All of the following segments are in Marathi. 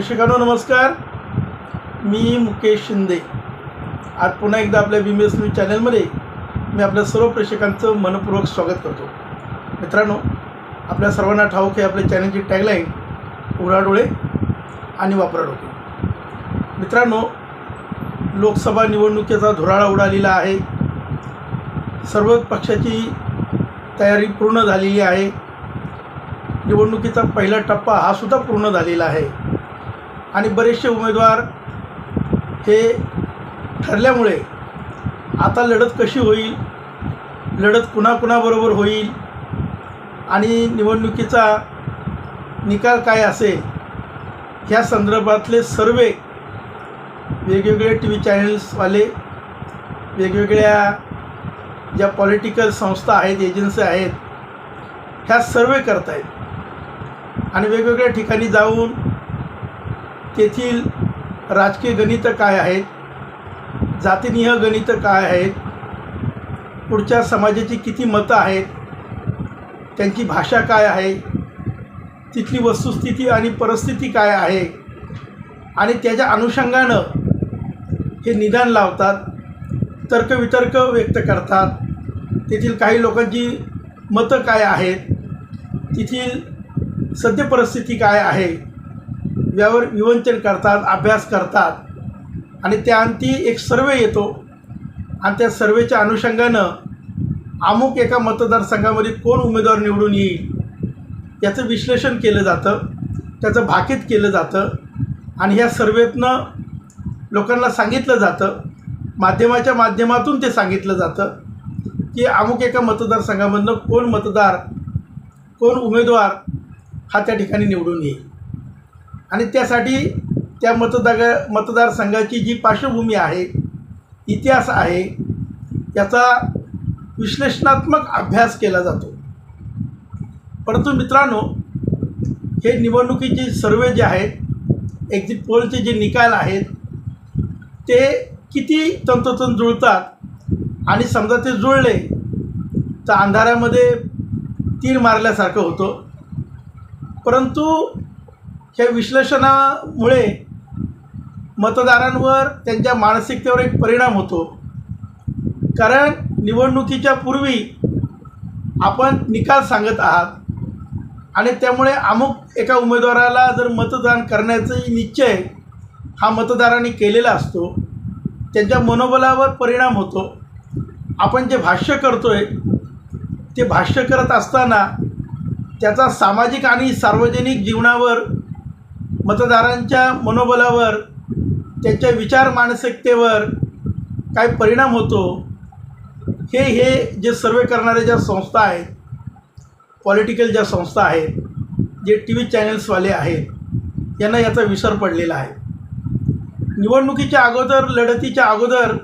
प्रेक्षकांनो नमस्कार. मी मुकेश शिंदे. आज पुन्हा एकदा आपल्या बी एस न्यूज चॅनलमध्ये मी आपल्या सर्व प्रेक्षकांचं मनपूर्वक स्वागत करतो. मित्रांनो आपल्या सर्वांना ठाऊक आहे आपल्या चॅनलची टॅगलाईन उघडा डोळे आणि वापरा डोके. मित्रांनो लोकसभा निवडणुकीचा धुराळा उडालेला आहे. सर्व पक्षाची तयारी पूर्ण झालेली आहे. निवडणुकीचा पहिला टप्पा हा सुद्धा पूर्ण झालेला आहे. आणि बरेचसे उमेदवार हे ठरल्यामुळे आता लढत कशी होईल लढत कुणाकुणाबरोबर होईल आणि निवडणुकीचा निकाल काय असेल ह्या संदर्भातले सर्वे वेगवेगळे टी व्ही चॅनल्सवाले वेगवेगळ्या ज्या पॉलिटिकल संस्था आहेत एजन्सी आहेत ह्या सर्वे करत आहेत आणि वेगवेगळ्या ठिकाणी जाऊन तेथील राजकीय गणितं काय आहेत? जातीनिह गणितं काय आहेत? पुढच्या समाजाची किती मतं आहेत? त्यांची भाषा काय आहे? तिथली वस्तुस्थिती आणि परिस्थिती काय आहे? आणि त्याच्या अनुषंगानं हे निदान लावतात तर्कवितर्क व्यक्त करतात. तेथील काही लोकांची मतं काय आहेत? तेथील सद्यपरिस्थिती काय आहे? यावर विवंचन करतात अभ्यास करतात. आणि त्या अंती एक सर्वे येतो. आणि त्या सर्वेच्या अनुषंगानं अमुक एका मतदारसंघामध्ये कोण उमेदवार निवडून येईल याचं विश्लेषण केलं जातं त्याचं भाकीत केलं जातं. आणि ह्या सर्वेतनं लोकांना सांगितलं जातं माध्यमाच्या माध्यमातून ते सांगितलं जातं की अमुक एका मतदारसंघामधनं कोण मतदार कोण उमेदवार हा त्या ठिकाणी निवडून येईल. आणि त्यासाठी त्या मतदाग मतदारसंघाची जी पार्श्वभूमी आहे इतिहास आहे याचा विश्लेषणात्मक अभ्यास केला जातो. परंतु मित्रांनो हे निवडणुकीचे सर्वे जे आहेत एक्झिट पोलचे जे निकाल आहेत ते किती तंतोतंत जुळतात आणि समजा ते जुळले तर अंधारामध्ये तीर मारल्यासारखं होतं. परंतु ह्या विश्लेषणामुळे मतदारांवर त्यांच्या मानसिकतेवर एक परिणाम होतो. कारण निवडणुकीच्या पूर्वी आपण निकाल सांगत आहात आणि त्यामुळे अमुक एका उमेदवाराला जर मतदान करण्याचाही निश्चय हा मतदारांनी केलेला असतो त्यांच्या मनोबलावर परिणाम होतो. आपण जे भाष्य करतो आहे ते भाष्य करत असताना त्याचा सामाजिक आणि सार्वजनिक जीवनावर मतदारांच्या मनोबलावर त्यांच्या विचार मानसिकतेवर काय परिणाम होतो हे हे जे सर्वे करणाऱ्या ज्या संस्था आहेत पॉलिटिकल ज्या संस्था आहेत जे टी व्ही चॅनल्सवाले आहेत यांना याचा विसर पडलेला आहे. निवडणुकीच्या अगोदर लढतीच्या अगोदर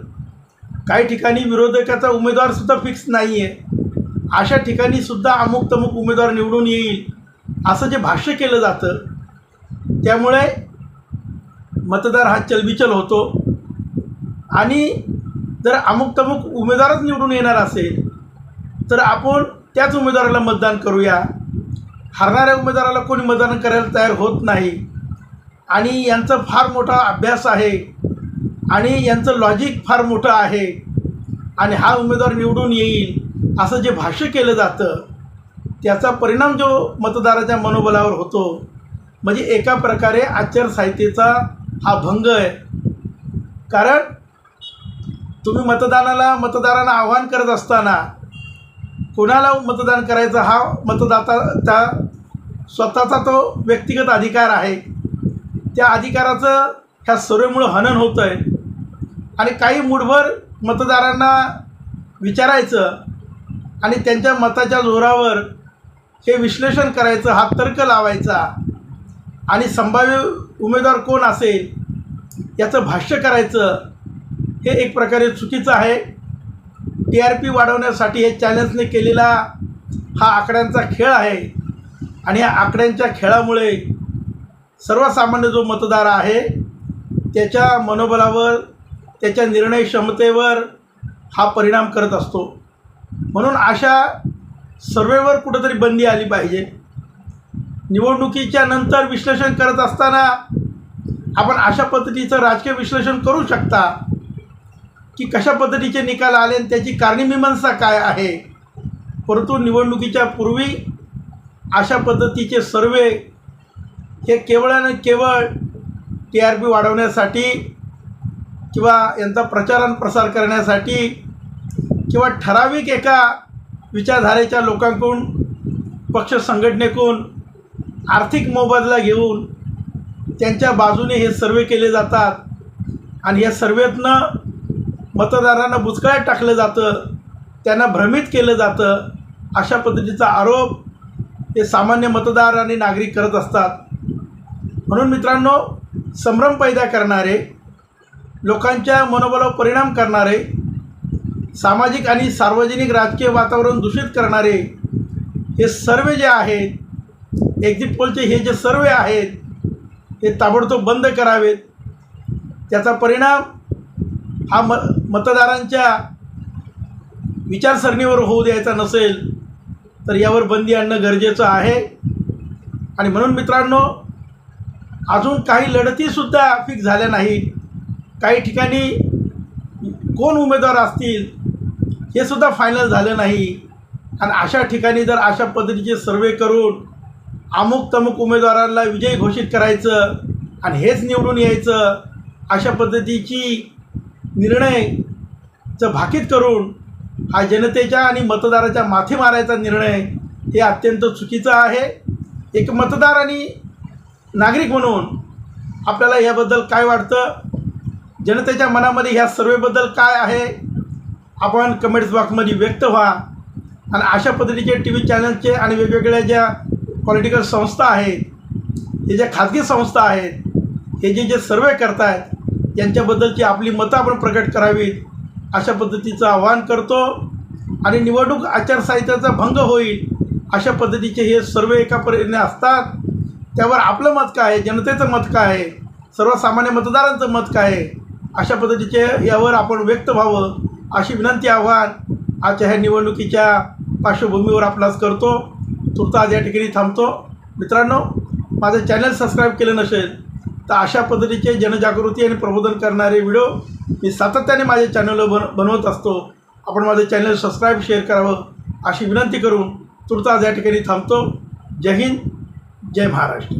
काही ठिकाणी विरोधकाचा उमेदवारसुद्धा फिक्स नाही आहे अशा ठिकाणी सुद्धा अमुक तमुक उमेदवार निवडून येईल असं जे भाष्य केलं जातं त्यामुळे मतदार हा चलबिचल होतो. आणि जर अमुक तमुक उमेदवारच निवडून येणार असेल तर आपण त्याच उमेदवाराला मतदान करूया. हरणाऱ्या उमेदवाराला कोणी मतदान करायला तयार होत नाही. आणि यांचा फार मोठा अभ्यास आहे. आणि यांचं लॉजिक फार मोठं आहे. आणि हा उमेदवार निवडून येईल असं जे भाष्य केलं जातं त्याचा परिणाम जो मतदाराच्या मनोबलावर होतो म्हणजे एका प्रकारे आचारसंहितेचा हा भंग आहे. कारण तुम्ही मतदानाला मतदारांना आव्हान करत असताना कोणाला मतदान करायचं हा मतदाता त्या स्वतःचा तो व्यक्तिगत अधिकार आहे. त्या अधिकाराचं ह्या सर्वेमुळं हनन होतं आहे आणि काही मूठभर मतदारांना विचारायचं आणि त्यांच्या मताच्या जोरावर हे विश्लेषण करायचं हा तर्क लावायचा. आणि संभाव्य उमेदवार कोण असेल याचं भाष्य करायचं हे एक प्रकारे चुकीचं आहे. टी आर पी वाढवण्यासाठी हे चॅनल्सने केलेला हा आकड्यांचा खेळ आहे. आणि या आकड्यांच्या खेळामुळे सर्वसामान्य जो मतदार आहे त्याच्या मनोबलावर त्याच्या निर्णय क्षमतेवर हा परिणाम करत असतो. म्हणून अशा सर्वेवर कुठंतरी बंदी आली पाहिजे. निवडणुकीच्या नंतर विश्लेषण करत असताना आपण अशा पद्धतीचं राजकीय विश्लेषण करू शकता की कशा पद्धतीचे निकाल आले आणि त्याची कारणीमीमांसा काय आहे? परंतु निवडणुकीच्या पूर्वी अशा पद्धतीचे सर्वे हे केवळ आणि केवळ टी आर पी वाढवण्यासाठी किंवा यांचा प्रचार आणि प्रसार करण्यासाठी किंवा ठराविक एका विचारधारेच्या लोकांकडून पक्ष संघटनेकडून आर्थिक मोबदला घेऊन त्यांच्या बाजूने हे सर्वे केले जातात. आणि या सर्वेतनं मतदारांना बुचकळ्यात टाकलं जातं. त्यांना भ्रमित केलं जातं. अशा पद्धतीचा आरोप हे सामान्य मतदार आणि नागरिक करत असतात. म्हणून मित्रांनो संभ्रम पैदा करणारे लोकांच्या मनोबलावर परिणाम करणारे सामाजिक आणि सार्वजनिक राजकीय वातावरण दूषित करणारे हे सर्वे जे आहेत एक्झिट पोलचे हे जे सर्वे आहेत हे ताबडतोब बंद करावेत. त्याचा परिणाम हा म मतदारांच्या विचारसरणीवर होऊ द्यायचा नसेल तर यावर बंदी आणणं गरजेचं आहे. आणि म्हणून मित्रांनो अजून काही लढतीसुद्धा फिक्स झाल्या नाहीत. काही ठिकाणी कोण उमेदवार असतील हे सुद्धा फायनल झालं नाही. आणि अशा ठिकाणी जर अशा पद्धतीचे सर्वे करून अमुक तमुक उमेदवारांना विजयी घोषित करायचं आणि हेच निवडून यायचं अशा पद्धतीची निर्णयचं भाकीत करून हा जनतेच्या आणि मतदाराच्या माथी मारायचा निर्णय हे अत्यंत चुकीचं आहे. एक मतदार आणि नागरिक म्हणून आपल्याला याबद्दल काय वाटतं? जनतेच्या मनामध्ये ह्या सर्वेबद्दल काय आहे? आपण कमेंट्स बॉक्समध्ये व्यक्त व्हा. आणि अशा पद्धतीचे टी व्ही चॅनलचे आणि वेगवेगळ्या ज्या पॉलिटिकल संस्था आहेत हे ज्या खाजगी संस्था आहेत हे जे जे सर्वे करतायत यांच्याबद्दलची आपली मतं आपण प्रकट करावीत अशा पद्धतीचं आवाहन करतो आणि निवडणूक आचारसंहितेचा भंग होईल अशा पद्धतीचे हे सर्वे एका परीने असतात. त्यावर आपलं मत काय आहे? जनतेचं मत काय आहे? सर्वसामान्य मतदारांचं मत काय आहे? अशा पद्धतीचे यावर आपण व्यक्त व्हावं अशी विनंती आव्हान आजच्या ह्या निवडणुकीच्या पार्श्वभूमीवर आपलाच करतो. तुर्ता आज या ठिकाणी थांबतो. मित्रांनो माझं चॅनल सबस्क्राईब केलं नसेल तर अशा पद्धतीचे जनजागृती आणि प्रबोधन करणारे व्हिडिओ मी सातत्याने माझ्या चॅनलवर बन बनवत असतो. आपण माझं चॅनल सबस्क्राईब शेअर करावं अशी विनंती करून तुर्ता आज या ठिकाणी थांबतो. जय हिंद जय महाराष्ट्र.